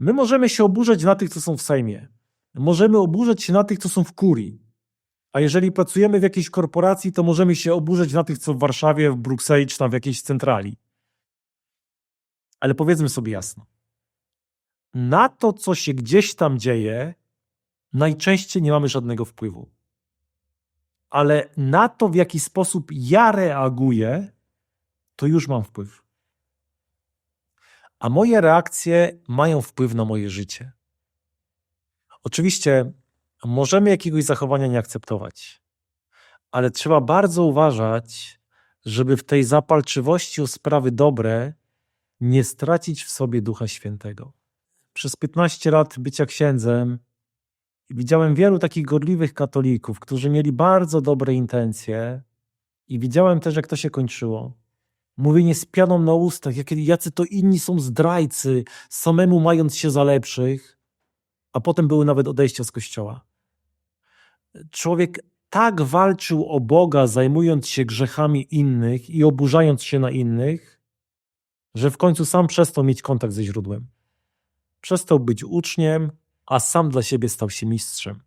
My możemy się oburzać na tych, co są w Sejmie. Możemy oburzać się na tych, co są w kurii. A jeżeli pracujemy w jakiejś korporacji, to możemy się oburzać na tych, co w Warszawie, w Brukseli czy tam w jakiejś centrali. Ale powiedzmy sobie jasno. Na to, co się gdzieś tam dzieje, najczęściej nie mamy żadnego wpływu. Ale na to, w jaki sposób ja reaguję, to już mam wpływ. A moje reakcje mają wpływ na moje życie. Oczywiście możemy jakiegoś zachowania nie akceptować, ale trzeba bardzo uważać, żeby w tej zapalczywości o sprawy dobre nie stracić w sobie Ducha Świętego. Przez 15 lat bycia księdzem widziałem wielu takich gorliwych katolików, którzy mieli bardzo dobre intencje i widziałem też, jak to się kończyło. Mówienie z pianą na ustach, jakie, jacy to inni są zdrajcy, samemu mając się za lepszych, a potem były nawet odejścia z kościoła. Człowiek tak walczył o Boga, zajmując się grzechami innych i oburzając się na innych, że w końcu sam przestał mieć kontakt ze źródłem. Przestał być uczniem, a sam dla siebie stał się mistrzem.